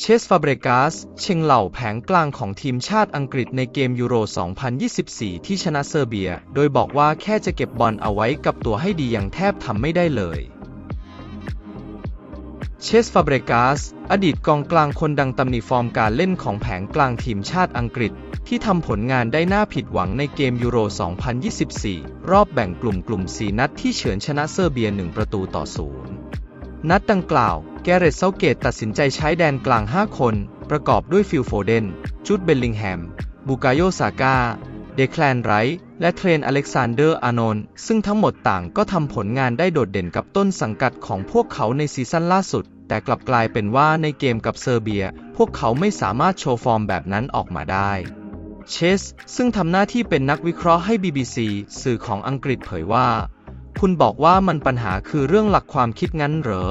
เชสฟาเบรกาส เชงเหล่าแผงกลางของทีมชาติอังกฤษในเกมยูโร 2024 ที่ชนะเซอร์เบีย โดยบอกว่าแค่จะเก็บบอลเอาไว้กับตัวให้ดีอย่างแทบทำไม่ได้เลยเชสฟาเบรกาส อดีตกองกลางคนดังตำหนิฟอร์มการเล่นของแผงกลางทีมชาติอังกฤษ ที่ทำผลงานได้น่าผิดหวังในเกมยูโร 2024 รอบแบ่งกลุ่มกลุ่ม 4 นัดที่เฉือนชนะเซอร์เบีย 1 ประตูต่อศูนย์นัดดังกล่าว แกเรตเซาเกตตัดสินใจใช้แดนกลาง 5 คน ประกอบด้วยฟิลโฟเดน จูดเบลลิงแฮม บูกาโยซาก้า เดคแลนไรท์ และเทรนอเล็กซานเดอร์อานนซึ่งทั้งหมดต่างก็ทำผลงานได้โดดเด่นกับต้นสังกัดของพวกเขาในซีซั่นล่าสุด แต่กลับกลายเป็นว่าในเกมกับเซอร์เบีย พวกเขาไม่สามารถโชว์ฟอร์มแบบนั้นออกมาได้เชส ซึ่งทำหน้าที่เป็นนักวิเคราะห์ให้ BBC สื่อของอังกฤษเผยว่า คุณบอกว่ามันปัญหาคือเรื่องหลักความคิดงั้นเหรอ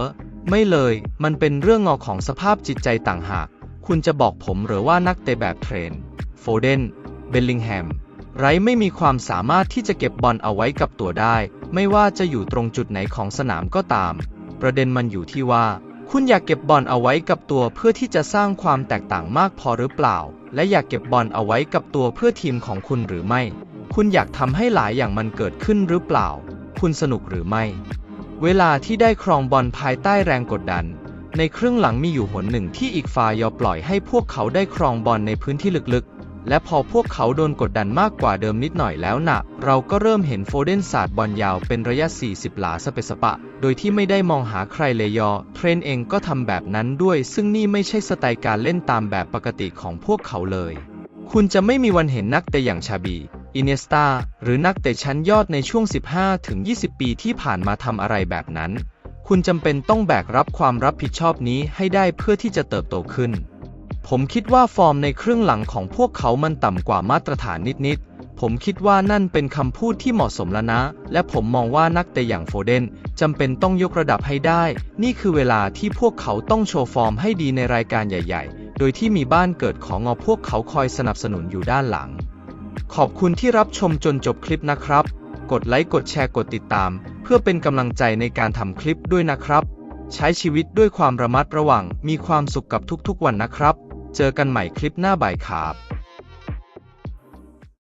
ไม่เลย มันเป็นเรื่องงอของสภาพจิตใจต่างหาก คุณจะบอกผมหรือว่านักเตะแบบเทรน โฟเดน เบลลิงแฮม ไรไม่มีความสามารถที่จะเก็บบอลเอาไว้กับตัวได้ ไม่ว่าจะอยู่ตรงจุดไหนของสนามก็ตาม ประเด็นมันอยู่ที่ว่า คุณอยากเก็บบอลเอาไว้กับตัวเพื่อที่จะสร้างความแตกต่างมากพอหรือเปล่า และอยากเก็บบอลเอาไว้กับตัวเพื่อทีมของคุณหรือไม่ คุณอยากทำให้หลายอย่างมันเกิดขึ้นหรือเปล่า คุณสนุกหรือไม่ เวลาที่ได้ครองบอลภายใต้แรงกดดัน ในครึ่งหลังมีอยู่หนหนึ่งที่อีกฝ่ายยอมปล่อยให้พวกเขาได้ครองบอลในพื้นที่ลึกๆ และพอพวกเขาโดนกดดันมากกว่าเดิมนิดหน่อยแล้วนะเราก็เริ่มเห็นโฟเดนสาดบอลยาวเป็นระยะ 40 หลาสเปสปะ โดยที่ไม่ได้มองหาใครเลยยอ เทรนเองก็ทำแบบนั้นด้วย ซึ่งนี่ไม่ใช่สไตล์การเล่นตามแบบปกติของพวกเขาเลย คุณจะไม่มีวันเห็นนักเตะอย่างชาบี อินเนสตาหรือนักเตะชั้นยอดในช่วง 15-20 ปีที่ผ่านมาทำอะไรแบบนั้น คุณจำเป็นต้องแบกรับความรับผิดชอบนี้ให้ได้เพื่อที่จะเติบโตขึ้น ผมคิดว่าฟอร์มในครึ่งหลังของพวกเขามันต่ำกว่ามาตรฐานนิด ๆ ผมคิดว่านั่นเป็นคำพูดที่เหมาะสมแล้วนะ และผมมองว่านักเตะอย่างโฟเดนจำเป็นต้องยกระดับให้ได้ นี่คือเวลาที่พวกเขาต้องโชว์ฟอร์มให้ดีในรายการใหญ่ ๆ โดยที่มีบ้านเกิดของงอพวกเขาคอยสนับสนุนอยู่ด้านหลัง ขอบคุณที่รับชมจนจบคลิปนะครับ กดไลค์กดแชร์กดติดตาม เพื่อเป็นกำลังใจในการทำคลิปด้วยนะครับ ใช้ชีวิตด้วยความระมัดระวังมีความสุขกับทุกๆวันนะครับ เจอกันใหม่คลิปหน้าบ่ายครับ